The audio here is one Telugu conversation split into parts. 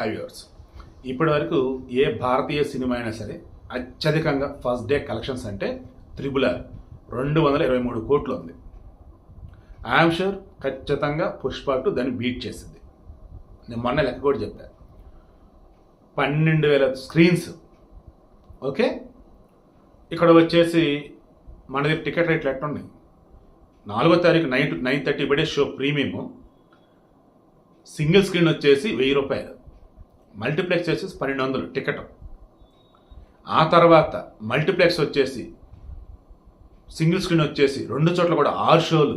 హై ఇప్పటి వరకు ఏ భారతీయ సినిమా అయినా సరే అత్యధికంగా ఫస్ట్ డే కలెక్షన్స్ అంటే త్రిబుల్ ఆర్ రెండు వందల ఇరవై మూడు కోట్లు ఉంది. ఐఎమ్ షూర్ ఖచ్చితంగా పుష్ప టూ దాన్ని బీట్ చేసింది. నేను మొన్న లెక్క కూడా చెప్పాను పన్నెండు వేల స్క్రీన్స్. ఓకే? ఇక్కడ వచ్చేసి మన దగ్గర టికెట్ రేట్లు ఎట్లా నాలుగో తారీఖు నైన్ నైన్ థర్టీ పడే షో ప్రీమియము. సింగిల్ స్క్రీన్ వచ్చేసి వెయ్యి రూపాయలు. మల్టీప్లెక్స్ వచ్చేసి పన్నెండు వందలు టికెట్. ఆ తర్వాత మల్టీప్లెక్స్ వచ్చేసి సింగిల్ స్క్రీన్ వచ్చేసి రెండు చోట్ల కూడా ఆరు షోలు.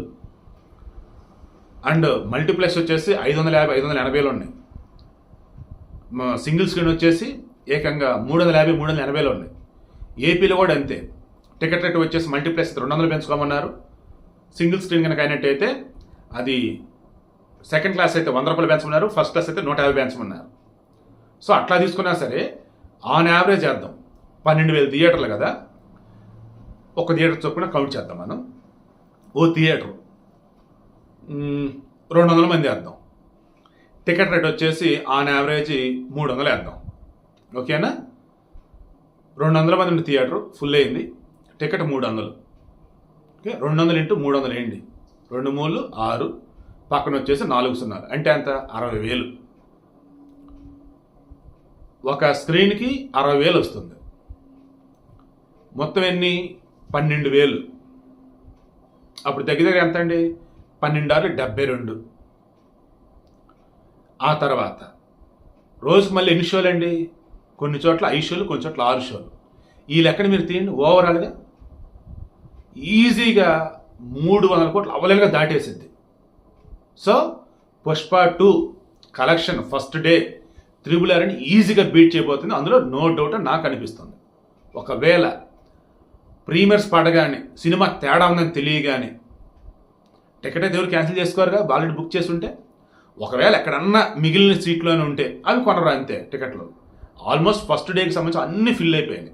అండ్ మల్టీప్లెక్స్ వచ్చేసి ఐదు వందల యాభై ఐదు వందల ఎనభైలో ఉన్నాయి. సింగిల్ స్క్రీన్ వచ్చేసి ఏకంగా మూడు వందల యాభై మూడు వందల ఎనభైలో ఉన్నాయి. ఏపీలో కూడా అంతే. టికెట్ రేట్ వచ్చేసి మల్టీప్లెక్స్ రెండు వందలు పెంచుకోమన్నారు. సింగిల్ స్క్రీన్ కనుక అయినట్టయితే అది సెకండ్ క్లాస్ అయితే వంద రూపాయలు పెంచమన్నారు ఫస్ట్ క్లాస్ అయితే నూట యాభై పెంచమన్నారు సో అట్లా తీసుకున్నా సరే ఆన్ యావరేజ్ చేద్దాం. పన్నెండు వేల థియేటర్లు కదా. ఒక థియేటర్ చొప్పున కౌంట్ చేద్దాం మనం. ఓ థియేటర్. రెండు వందల మంది వేద్దాం. టికెట్ రేట్ వచ్చేసి ఆన్ యావరేజ్ మూడు వందలు వేద్దాం. ఓకేనా? రెండు వందల మంది ఉన్న థియేటర్ ఫుల్ అయింది. టికెట్ మూడు వందలు ఓకే రెండు వందలు ఇంటూ మూడు వందలు వేయండి రెండు మూడు ఆరు. పక్కన వచ్చేసి నాలుగు సున్నాలు. అంటే అంత అరవై వేలు. ఒక స్క్రీన్కి అరవై వేలు వస్తుంది. మొత్తం ఎన్ని? పన్నెండు వేలు. అప్పుడు దగ్గర దగ్గర ఎంత అండి పన్నెండు ఆరు డెబ్బై రెండు. ఆ తర్వాత రోజుకి మళ్ళీ ఎన్ని షోలు అండి? కొన్ని చోట్ల ఐదు షోలు కొన్ని చోట్ల ఆరు షోలు. ఈ లెక్కన మీరు తీయండి ఓవరాల్గా. ఈజీగా మూడు వందల కోట్లు అవలేలుగా దాటేసింది. So Pushpa two collection first day triple ఆర్ని ఈజీగా బీట్ చేయబోతుంది. అందులో నో డౌట్ నాకు అనిపిస్తుంది. ఒకవేళ ప్రీమియర్స్ పడగానే సినిమా తేడా ఉందని తెలియగానే టికెట్ అయితే ఎవరు క్యాన్సిల్ చేసుకోరుగా? ఆల్రెడీ బుక్ చేస్తుంటే ఒకవేళ ఎక్కడన్నా మిగిలిన సీట్లోనే ఉంటే అవి కొనరు అంతే టికెట్లు. ఆల్మోస్ట్ ఫస్ట్ డేకి సంబంధించి అన్ని ఫిల్ అయిపోయాయి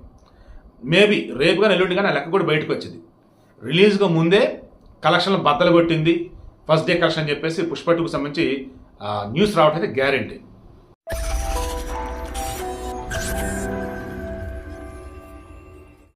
మేబీ రేపు కానీ ఎల్లుండి కానీ లెక్క కూడా బయటకు వచ్చింది. రిలీజ్గా ముందే కలెక్షన్లు బద్దలు కొట్టింది. ఫస్ట్ డే కలెక్షన్ అని చెప్పేసి పుష్ప టూకి సంబంధించి న్యూస్ రావడం అయితే గ్యారంటీ.